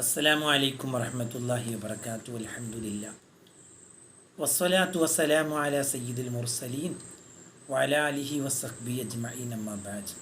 അസ്സലാമു അലൈക്കും വറഹമത്തല്ലാഹി വബർക്കാത്തു അൽഹംദുലില്ല. വസ്സലാത്തു വസ്സലാമു അല സയ്യിദുൽ മുർസലീൻ വഅല അലിഹി വസഹ്ബി അജ്മഈൻ അമ്മാ ബഅദ്.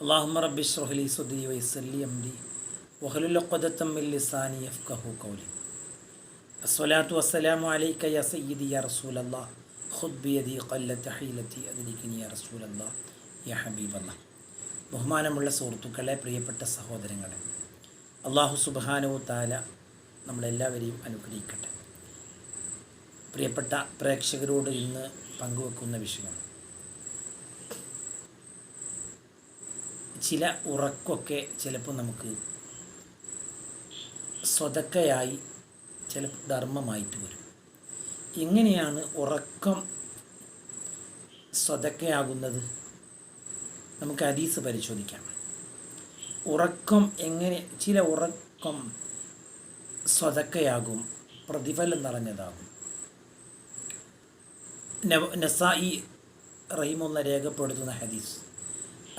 അല്ലാഹുമ്മ റബ്ബി ഇശ്റഹ് ലി സദ്രി വയസ്സിർ ലി അംരി വഹ്ലുൽ ഉഖ്ദതം മിൻ ലിസാനി യഫ്ഖഹു ഖൗലി. അസ്സലാത്തു വസ്സലാമു അലൈക യാ സയ്യിദി യാ റസൂലല്ലാഹ് ഖുദ് ബിയദി ഖല്ലത ഹീലതി അദ്രികിനി യാ റസൂലല്ലാഹ് യാ ഹബീബല്ലാഹ് ബഹുമാനമുള്ള സുഹൃത്തുക്കളെ പ്രിയപ്പെട്ട സഹോദരങ്ങളെ അള്ളാഹു സുബാനവു താല നമ്മളെല്ലാവരെയും അനുഗ്രഹിക്കട്ടെ. പ്രിയപ്പെട്ട പ്രേക്ഷകരോട് ഇന്ന് പങ്കുവെക്കുന്ന വിഷയം. ചില ഉറക്കൊക്കെ ചിലപ്പോൾ നമുക്ക് സ്വതക്കയായി ചിലപ്പോൾ ധർമ്മമായിട്ട് വരും. എങ്ങനെയാണ് ഉറക്കം സ്വതക്കയാകുന്നത്? നമുക്ക് ഹദീസ് പരിശോധിക്കാം. ഉറക്കം എങ്ങനെ ചില ഉറക്കം സ്വതക്കയാകും പ്രതിഫലം നിറഞ്ഞതാകും. നസായി റഹിമുന്ന രേഖപ്പെടുത്തുന്ന ഹദീസ്.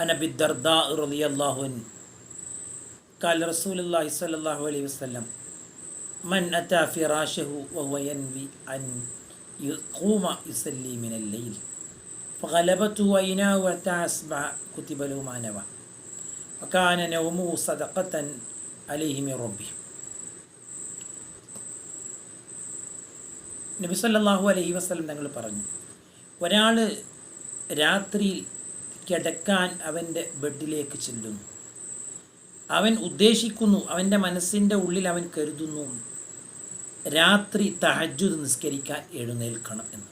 അനബിദ്ദർദാ റലിയല്ലാഹുൻ കാൽ റസൂലി സല്ലാഹു അലൈഹി വസ്ലം മൻ അറ്റാ ഫിറാഷഹു വഹുവി അൻ യൂമ യുസല്ലി മിനല്ലയിൽ ഫലബത്തു ഐനാ അറ്റാ അസ്ബ കുത്തിബലു വക്കാന നൗമു സദക്കത്തൻ അലിഹിമി റബ്ബി നബി സല്ലാഹു അലൈഹി വസ്ലം തങ്ങൾ പറഞ്ഞു ഒരാൾ രാത്രി കിടക്കാൻ അവന്റെ ബെഡിലേക്ക് ചെല്ലുന്നു. അവൻ ഉദ്ദേശിക്കുന്നു അവന്റെ മനസ്സിന്റെ ഉള്ളിൽ അവൻ കരുതുന്നു രാത്രി തഹജുദ് നിസ്കരിക്കാൻ എഴുന്നേൽക്കണം എന്ന്.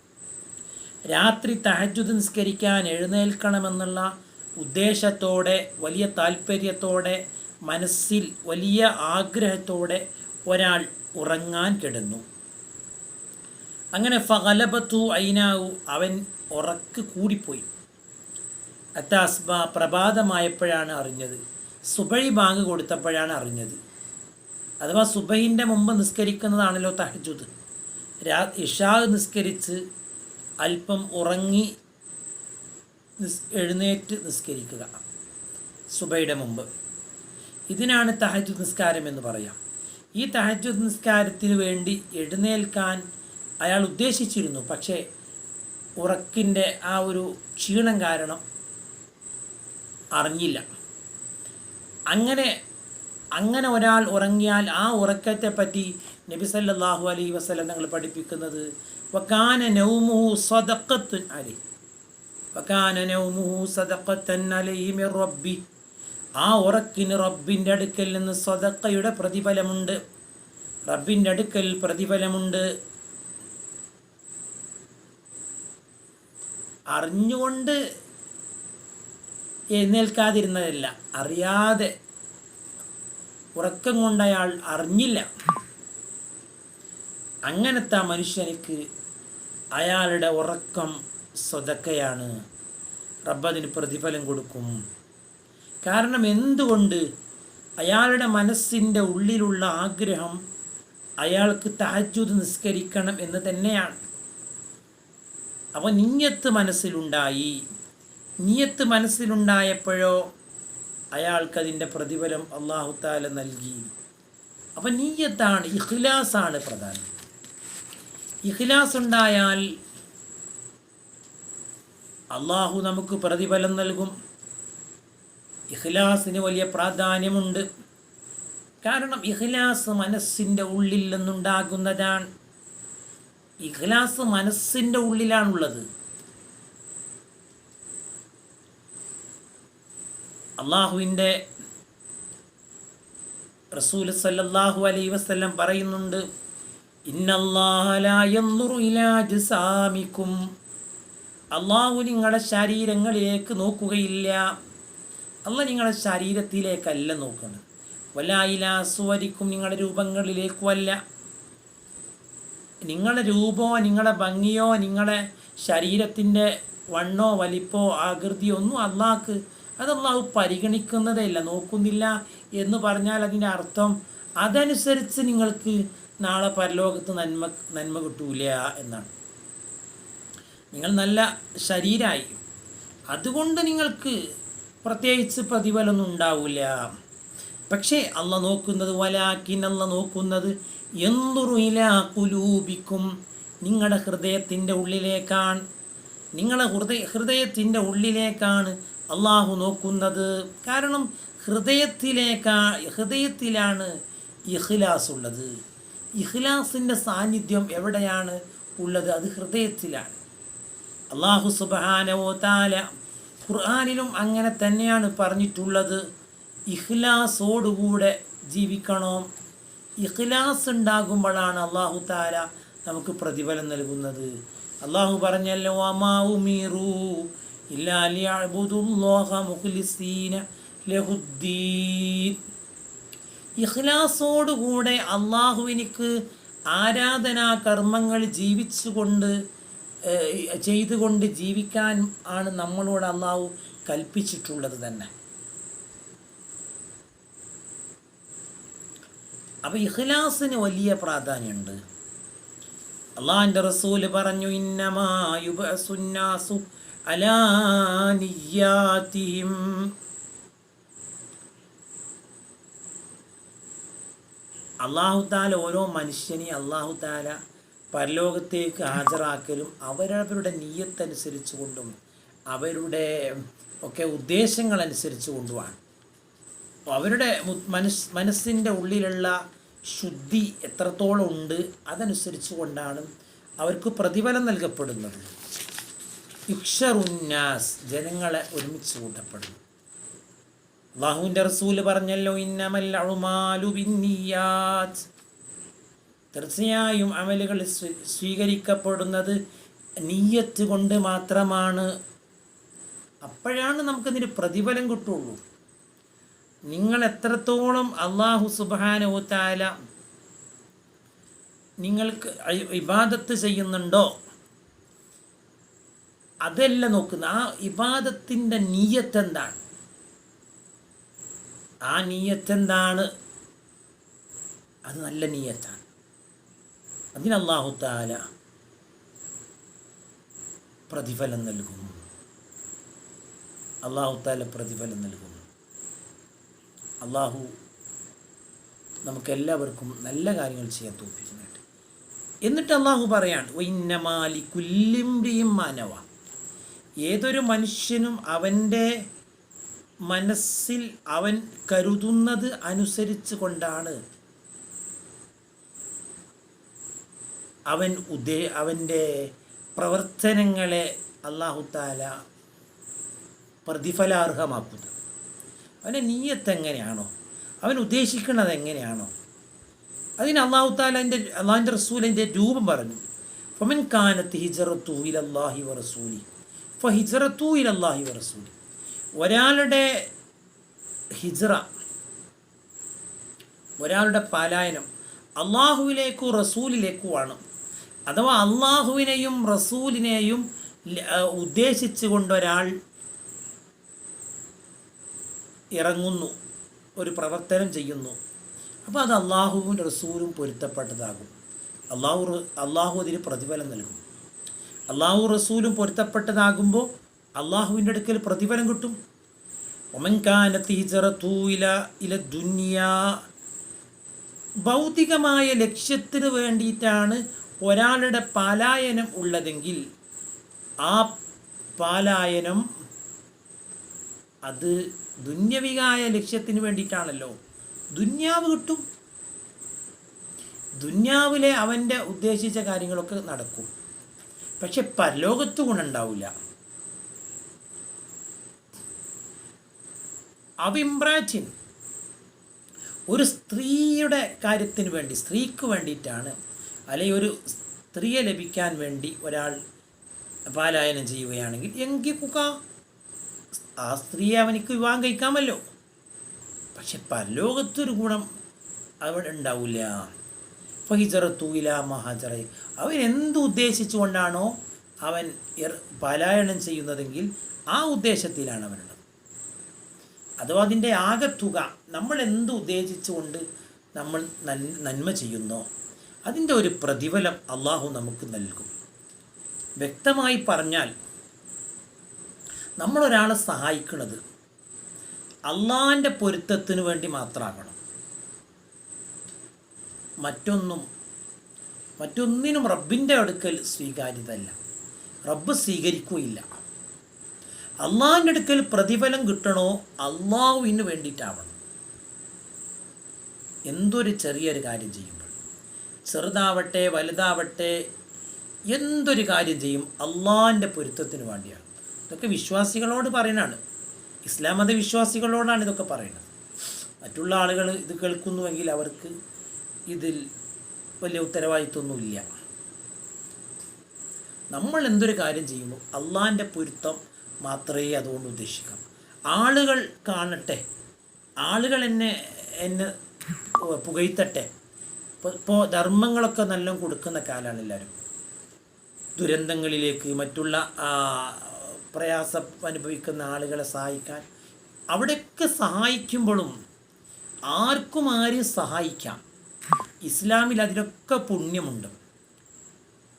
രാത്രി തഹജുദ് നിസ്കരിക്കാൻ എഴുന്നേൽക്കണമെന്നുള്ള ഉദ്ദേശത്തോടെ വലിയ താല്പര്യത്തോടെ മനസ്സിൽ വലിയ ആഗ്രഹത്തോടെ ഒരാൾ ഉറങ്ങാൻ കിടന്നു. അങ്ങനെ ഫലബത്തു ഐനാവു അവൻ ഉറക്ക് കൂടിപ്പോയി. അത്താസ്ബ പ്രഭാതമായപ്പോഴാണ് അറിഞ്ഞത്. സുബൈ ബാങ്ക് കൊടുത്തപ്പോഴാണ് അറിഞ്ഞത്. അഥവാ സുബൈന്റെ മുമ്പ് നിസ്കരിക്കുന്നതാണല്ലോ തഹജുദ്. രാ ഇഷാ നിസ്കരിച്ച് അല്പം ഉറങ്ങി നിസ് എഴുന്നേറ്റ് നിസ്കരിക്കുക. സുബയുടെ മുമ്പ്. ഇതിനാണ് തഹജു നിസ്കാരം എന്ന് പറയാം. ഈ തഹജു നിസ്കാരത്തിന് വേണ്ടി എഴുന്നേൽക്കാൻ അയാൾ ഉദ്ദേശിച്ചിരുന്നു. പക്ഷേ ഉറക്കിന്റെ ആ ഒരു ക്ഷീണം കാരണം അറിഞ്ഞില്ല. അങ്ങനെ അങ്ങനെ ഒരാൾ ഉറങ്ങിയാൽ ആ ഉറക്കത്തെ പറ്റി നബി സല്ലല്ലാഹു അലൈഹി വസല്ലം തങ്ങൾ പഠിപ്പിക്കുന്നത് വക്കാന നൗമു സദഖത്തുൻ അലി വക്കാന നൗമുഹു സദഖത്തൻ അലൈഹി മിർ റബ്ബി. ആ ഉറക്കിന് റബ്ബിന്റെ അടുക്കൽ നിന്ന് സ്വതക്കയുടെ പ്രതിഫലമുണ്ട്. റബ്ബിന്റെ അടുക്കൽ പ്രതിഫലമുണ്ട്. അറിഞ്ഞുകൊണ്ട് എഴുന്നേൽക്കാതിരുന്നതല്ല അറിയാതെ ഉറക്കം കൊണ്ട് അയാൾ അറിഞ്ഞില്ല. അങ്ങനത്തെ മനുഷ്യനിക്ക് അയാളുടെ ഉറക്കം സ്വതക്കയാണ്. റബ്ബതിന് പ്രതിഫലം കൊടുക്കും. കാരണം എന്തുകൊണ്ട് അയാളുടെ മനസ്സിന്റെ ഉള്ളിലുള്ള ആഗ്രഹം അയാൾക്ക് തഹജുദ് നിസ്കരിക്കണം എന്ന് തന്നെയാണ്. അപ്പോൾ നീയത്ത് മനസ്സിലുണ്ടായി. നീയത്ത് മനസ്സിലുണ്ടായപ്പോഴോ അയാൾക്കതിന്റെ പ്രതിഫലം അള്ളാഹു താല നൽകി. അപ്പം നീയത്താണ് ഇഖ്ലാസാണ് പ്രധാനം. ഇഖ്ലാസ് ഉണ്ടായാൽ അള്ളാഹു നമുക്ക് പ്രതിഫലം നൽകും. ഇഖ്ലാസിന് വലിയ പ്രാധാന്യമുണ്ട്. കാരണം ഇഖ്ലാസ് മനസ്സിന്റെ ഉള്ളിൽ നിന്നുണ്ടാകുന്നതാണ്. ഇഖ്ലാസ് മനസ്സിന്റെ ഉള്ളിലാണുള്ളത്. അള്ളാഹുവിന്റെ റസൂൽ സല്ലല്ലാഹു അലൈ വസല്ലം പറയുന്നുണ്ട് ഇന്നല്ലാഹും അള്ളാഹു നിങ്ങളുടെ ശരീരങ്ങളിലേക്ക് നോക്കുകയില്ല. അല്ല നിങ്ങളുടെ ശരീരത്തിലേക്കല്ല നോക്കുന്നത്. വലായിലാസ്വരിക്കും നിങ്ങളുടെ രൂപങ്ങളിലേക്കുമല്ല. നിങ്ങളുടെ രൂപമോ നിങ്ങളുടെ ഭംഗിയോ നിങ്ങളുടെ ശരീരത്തിന്റെ വണ്ണോ വലിപ്പോ ആകൃതിയോ ഒന്നും അള്ളാഹ്ക്ക് അത് അള്ളാഹു പരിഗണിക്കുന്നതേ ഇല്ല നോക്കുന്നില്ല എന്ന് പറഞ്ഞാൽ അതിന്റെ അർത്ഥം അതനുസരിച്ച് നിങ്ങൾക്ക് നാളെ പരലോകത്ത് നന്മ നന്മ കിട്ടൂല എന്നാണ്. നിങ്ങൾ നല്ല ശരീരമായി അതുകൊണ്ട് നിങ്ങൾക്ക് പ്രത്യേകിച്ച് പ്രതിഫലമൊന്നും ഉണ്ടാവില്ല. പക്ഷേ അല്ല നോക്കുന്നത് വലാക്കിൻ അല്ല നോക്കുന്നത് എന്തുറുയില കുലൂപിക്കും നിങ്ങളുടെ ഹൃദയത്തിന്റെ ഉള്ളിലേക്കാണ് നിങ്ങളുടെ ഹൃദയ ഹൃദയത്തിന്റെ ഉള്ളിലേക്കാണ് അള്ളാഹു നോക്കുന്നത്. കാരണം ഹൃദയത്തിലേക്കാ ഹൃദയത്തിലാണ് ഇഖ്ലാസ് ഉള്ളത്. ഇഖ്ലാസിന്റെ സാന്നിധ്യം എവിടെയാണ് ഉള്ളത്? അത് ഹൃദയത്തിലാണ്. അള്ളാഹു സുബാനവോ താല ഖുർആാനിലും അങ്ങനെ തന്നെയാണ് പറഞ്ഞിട്ടുള്ളത്. ഇഖ്ലാസോടുകൂടെ ജീവിക്കണം. ഇഖ്ലാസ് ഉണ്ടാകുമ്പോഴാണ് അള്ളാഹു താല നമുക്ക് പ്രതിഫലം നൽകുന്നത്. അള്ളാഹു പറഞ്ഞല്ലോ അമാവുമീറു ഇഖ്ലാസോടുകൂടെ അള്ളാഹുവിനിക്ക് ആരാധനാ കർമ്മങ്ങൾ ജീവിച്ചുകൊണ്ട് ചെയ്തുകൊണ്ട് ജീവിക്കാൻ ആണ് നമ്മളോട് അള്ളാഹു കൽപ്പിച്ചിട്ടുള്ളത് തന്നെ. അപ്പൊ ഇഖ്ലാസിന് വലിയ പ്രാധാന്യമുണ്ട്. അള്ളാഹിന്റെ റസൂൽ പറഞ്ഞു ഇന്നമാ അലാനിയാത്തിയും അള്ളാഹു ഓരോ മനുഷ്യനെയും അള്ളാഹു താല പരലോകത്തേക്ക് ഹാജരാക്കലും അവരവരുടെ നീയത്തനുസരിച്ച് കൊണ്ടും അവരുടെ ഒക്കെ ഉദ്ദേശങ്ങൾ അനുസരിച്ച് കൊണ്ടുമാണ് അവരുടെ മനസ് മനസ്സിന്റെ ഉള്ളിലുള്ള ശുദ്ധി എത്രത്തോളം ഉണ്ട് അതനുസരിച്ച് കൊണ്ടാണ് അവർക്ക് പ്രതിഫലം നൽകപ്പെടുന്നത്. ഇക്ഷറുന്നാസ് ജനങ്ങളെ ഒരുമിച്ച് കൂട്ടപ്പെടുന്നു. അള്ളാഹുവിന്റെ റസൂൽ പറഞ്ഞല്ലോ ഇന്നമൽ അഴുമാലു ബിന്നിയാത്ത് തീർച്ചയായും അമലുകൾ സ്വീകരിക്കപ്പെടുന്നത് നീയത്ത് കൊണ്ട് മാത്രമാണ്. അപ്പോഴാണ് നമുക്കതിന് പ്രതിഫലം കിട്ടുള്ളൂ. നിങ്ങൾ എത്രത്തോളം അള്ളാഹു സുബാനോത്താല നിങ്ങൾക്ക് ഇബാദത്ത് ചെയ്യുന്നുണ്ടോ അതല്ല നോക്കുന്ന ആ ഇബാദത്തിന്റെ നീയത്തെന്താണ്? ആ നീയത്തെന്താണ്? അത് നല്ല നീയത്താണ്. അതിന് അള്ളാഹു താല പ്രതിഫലം നൽകുന്നു. അള്ളാഹു താല പ്രതിഫലം നൽകുന്നു. അള്ളാഹു നമുക്കെല്ലാവർക്കും നല്ല കാര്യങ്ങൾ ചെയ്യാൻ തോപ്പിക്കുന്നുണ്ട് എന്നിട്ട് അള്ളാഹു പറയാണ് വൈന്നമാലി കുല്ലിംറിയും മാനവ ഏതൊരു മനുഷ്യനും അവന്റെ മനസ്സിൽ അവൻ കരുതുന്നത് അനുസരിച്ച് കൊണ്ടാണ് അവൻ ഉദ്ദേ അവന്റെ പ്രവർത്തനങ്ങളെ അള്ളാഹുത്താല പ്രതിഫലാർഹമാക്കുന്നത് അവന്റെ നീയത്ത് എങ്ങനെയാണോ? അവൻ ഉദ്ദേശിക്കുന്നത് എങ്ങനെയാണോ? അതിന് അള്ളാഹു താലാന്റെ അള്ളാഹിന്റെ റസൂലിന്റെ രൂപം പറഞ്ഞു. ഫമൻ കാനത്ത് ഹിജറത്തു ഇലല്ലാഹി വ റസൂലി. ഫ ഹിജറത്തു ഇലല്ലാഹി വ റസൂലി. ഒരാളുടെ ഹിജറ ഒരാളുടെ പലായനം അള്ളാഹുവിലേക്കു റസൂലിലേക്കുമാണ്. അഥവാ അള്ളാഹുവിനെയും റസൂലിനെയും ഉദ്ദേശിച്ചുകൊണ്ട് ഒരാൾ ഇറങ്ങുന്നു ഒരു പ്രവർത്തനം ചെയ്യുന്നു അപ്പോൾ അത് അള്ളാഹുവും റസൂലും പൊരുത്തപ്പെട്ടതാകും. അള്ളാഹു അള്ളാഹു അതിന് പ്രതിഫലം നൽകും. അള്ളാഹു റസൂലും പൊരുത്തപ്പെട്ടതാകുമ്പോൾ അള്ളാഹുവിന്റെ അടുക്കൽ പ്രതിഫലം കിട്ടും. ഭൗതികമായ ലക്ഷ്യത്തിന് വേണ്ടിയിട്ടാണ് ഒരാളുടെ പാലായനം ഉള്ളതെങ്കിൽ ആ പാലായനം അത് ദുന്യവികായ ലക്ഷ്യത്തിന് വേണ്ടിയിട്ടാണല്ലോ. ദുന്യാവ് കിട്ടും. ദുന്യാവിലെ അവന്റെ ഉദ്ദേശിച്ച കാര്യങ്ങളൊക്കെ നടക്കും. പക്ഷെ പരലോകത്ത് ഗുണമുണ്ടാവില്ല. അവിമ്രാച്ചിൻ ഒരു സ്ത്രീയുടെ കാര്യത്തിന് വേണ്ടി സ്ത്രീക്ക് വേണ്ടിയിട്ടാണ് അല്ലെങ്കിൽ ഒരു സ്ത്രീയെ ലഭിക്കാൻ വേണ്ടി ഒരാൾ പാലായനം ചെയ്യുകയാണെങ്കിൽ എങ്കിൽ കുക്ക ആ സ്ത്രീയെ അവനിക്ക് വിവാഹം കഴിക്കാമല്ലോ. പക്ഷെ പരലോകത്തൊരു ഗുണം അവിടെ ഉണ്ടാവില്ല. ഫഹിജറത്തൂല മഹാജറ. അവൻ എന്ത് ഉദ്ദേശിച്ചുകൊണ്ടാണോ അവൻ പലായനം ചെയ്യുന്നതെങ്കിൽ ആ ഉദ്ദേശത്തിലാണ് അവനുള്ളത്. അഥവാ അതിന്റെ ആകത്തുക നമ്മൾ എന്ത് ഉദ്ദേശിച്ചുകൊണ്ട് നമ്മൾ നന്മ ചെയ്യുന്നോ? അതിന്റെ ഒരു പ്രതിഫലം അള്ളാഹു നമുക്ക് നൽകും. വ്യക്തമായി പറഞ്ഞാൽ നമ്മളൊരാളെ സഹായിക്കുന്നത് അള്ളാഹിന്റെ പൊരുത്തത്തിന് വേണ്ടി മാത്രമാകണം. മറ്റൊന്നും മറ്റൊന്നിനും റബ്ബിന്റെ അടുക്കൽ സ്വീകാര്യതല്ല റബ്ബ് സ്വീകരിക്കുകയില്ല. അള്ളാഹിന്റെ അടുക്കൽ പ്രതിഫലം കിട്ടണോ അള്ളാഹുവിന് വേണ്ടിയിട്ടാവണം. എന്തൊരു ചെറിയൊരു കാര്യം ചെയ്യുമ്പോൾ. ചെറുതാവട്ടെ വലുതാവട്ടെ എന്തൊരു കാര്യം ചെയ്യും അള്ളാഹിന്റെ പൊരുത്തത്തിന് വേണ്ടിയാണ്. ഇതൊക്കെ വിശ്വാസികളോട് പറയുന്നതാണ് ഇസ്ലാം മത വിശ്വാസികളോടാണ് ഇതൊക്കെ പറയുന്നത് മറ്റുള്ള ആളുകൾ ഇത് കേൾക്കുന്നുവെങ്കിൽ അവർക്ക് ഇതിൽ വലിയ ഉത്തരവാദിത്വമൊന്നുമില്ല. നമ്മൾ എന്തൊരു കാര്യം ചെയ്യുമ്പോൾ അള്ളാഹിന്റെ പൊരുത്തം മാത്രമേ അതുകൊണ്ട് ഉദ്ദേശിക്കാം. ആളുകൾ കാണട്ടെ. ആളുകൾ എന്നെ എന്നെ പുകഴ്ത്തട്ടെ. ഇപ്പോൾ ഇപ്പോൾ ധർമ്മങ്ങളൊക്കെ നല്ല കൊടുക്കുന്ന കാലമാണ് എല്ലാവരും ദുരന്തങ്ങളിലേക്ക് മറ്റുള്ള പ്രയാസം അനുഭവിക്കുന്ന ആളുകളെ സഹായിക്കാൻ. അവിടെയൊക്കെ സഹായിക്കുമ്പോഴും ആർക്കും ആരും സഹായിക്കാം. ഇസ്ലാമിൽ അതിനൊക്കെ പുണ്യമുണ്ട്.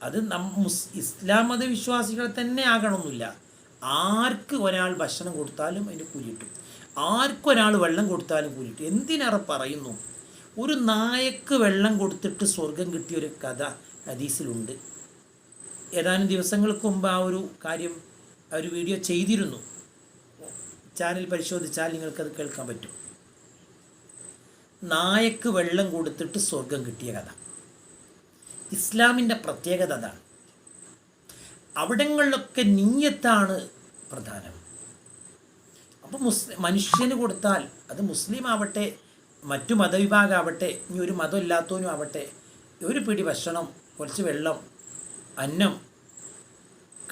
അത് മുസ് ഇസ്ലാം മതവിശ്വാസികൾ തന്നെ ആകണമെന്നില്ല. ആർക്ക് ഒരാൾ ഭക്ഷണം കൊടുത്താലും അതിന് കൂലിയിട്ടും. ആർക്കൊരാൾ വെള്ളം കൊടുത്താലും കൂലിയിട്ടും. എന്തിനേറെ പറയുന്നു? ഒരു നായക്ക് വെള്ളം കൊടുത്തിട്ട് സ്വർഗം കിട്ടിയ ഒരു കഥ ഹദീസിലുണ്ട്. ഏതാനും ദിവസങ്ങൾക്ക് മുമ്പ് ആ ഒരു കാര്യം ഒരു വീഡിയോ ചെയ്തിരുന്നു. ചാനൽ പരിശോധിച്ചാൽ നിങ്ങൾക്കത് കേൾക്കാൻ പറ്റും. നായക്ക് വെള്ളം കൊടുത്തിട്ട് സ്വർഗം കിട്ടിയ കഥ. ഇസ്ലാമിന്റെ പ്രത്യേകത അതാണ്. അവിടങ്ങളിലൊക്കെ നീയത്താണ് പ്രധാനം. അപ്പോൾ മുസ്ലിം മനുഷ്യന് കൊടുത്താൽ അത് മുസ്ലിം ആവട്ടെ മറ്റു മതവിഭാഗമാവട്ടെ ഇനി ഒരു മതമില്ലാത്തവനും ആവട്ടെ ഒരു പിടി ഭക്ഷണം കുറച്ച് വെള്ളം അന്നം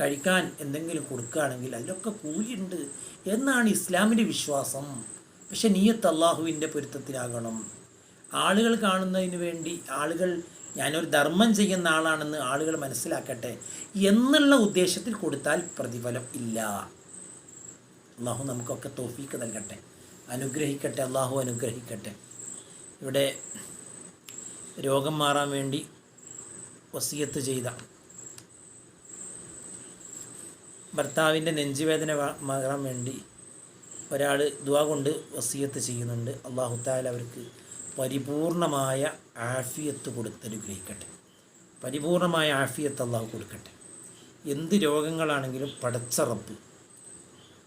കഴിക്കാൻ എന്തെങ്കിലും കൊടുക്കുകയാണെങ്കിൽ അതിലൊക്കെ കൂലിയുണ്ട് എന്നാണ് ഇസ്ലാമിന്റെ വിശ്വാസം. പക്ഷെ നീയത്ത് അള്ളാഹുവിന്റെ പൊരുത്തത്തിലാകണം. ആളുകൾ കാണുന്നതിന് വേണ്ടി ആളുകൾ ഞാനൊരു ധർമ്മം ചെയ്യുന്ന ആളാണെന്ന് ആളുകൾ മനസ്സിലാക്കട്ടെ എന്നുള്ള ഉദ്ദേശത്തിൽ കൊടുത്താൽ പ്രതിഫലം ഇല്ല. അള്ളാഹു നമുക്കൊക്കെ തോഫീക്ക് നൽകട്ടെ. അനുഗ്രഹിക്കട്ടെ അള്ളാഹു അനുഗ്രഹിക്കട്ടെ. ഇവിടെ രോഗം മാറാൻ വേണ്ടി വസീയത്ത് ചെയ്ത ഭർത്താവിന്റെ നെഞ്ചുവേദന മാറാൻ വേണ്ടി ഒരാൾ ദുവാ കൊണ്ട് വസീയത്ത് ചെയ്യുന്നുണ്ട്. അള്ളാഹു താല അവർക്ക് പരിപൂർണമായ ആഫിയത്ത് കൊടുത്തനുഗ്രഹിക്കട്ടെ പരിപൂർണമായ ആഫിയത്ത് അള്ളാഹു കൊടുക്കട്ടെ. എന്ത് രോഗങ്ങളാണെങ്കിലും പടച്ചറപ്പ്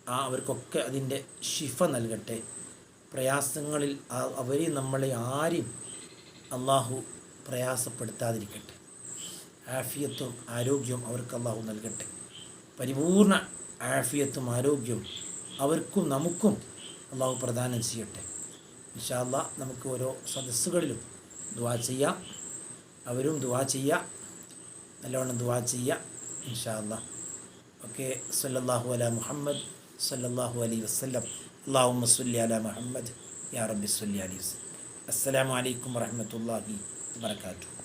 ആ അവർക്കൊക്കെ അതിന്റെ ശിഫ നൽകട്ടെ. പ്രയാസങ്ങളിൽ അവരെ നമ്മളെ ആരും അള്ളാഹു പ്രയാസപ്പെടുത്താതിരിക്കട്ടെ. ആഫിയത്തും ആരോഗ്യവും അവർക്ക് അള്ളാഹു നൽകട്ടെ. പരിപൂർണ ആഫിയത്തും ആരോഗ്യവും അവർക്കും നമുക്കും അള്ളാഹു പ്രദാനം ചെയ്യട്ടെ. ഇൻഷാല്ല നമുക്ക് ഓരോ സദസ്സുകളിലും ദുവാ ചെയ്യാം. അവരും ദുവാ ചെയ്യുക നല്ലവണ്ണം ദുവാ ചെയ്യുക ഇൻഷാല്ല ഓക്കെ. സല്ലാഹു അല മുഹമ്മദ്. സല്ലല്ലാഹു അലൈഹി വസ്ലം അള്ളാഹു സല്ലി അല മുഹമ്മദ് യാ റബ്ബി സല്ലി അലൈഹി വസ്ലം അസ്സലാമു അലൈക്കും വറഹമത്തല്ലാഹി വാത്തു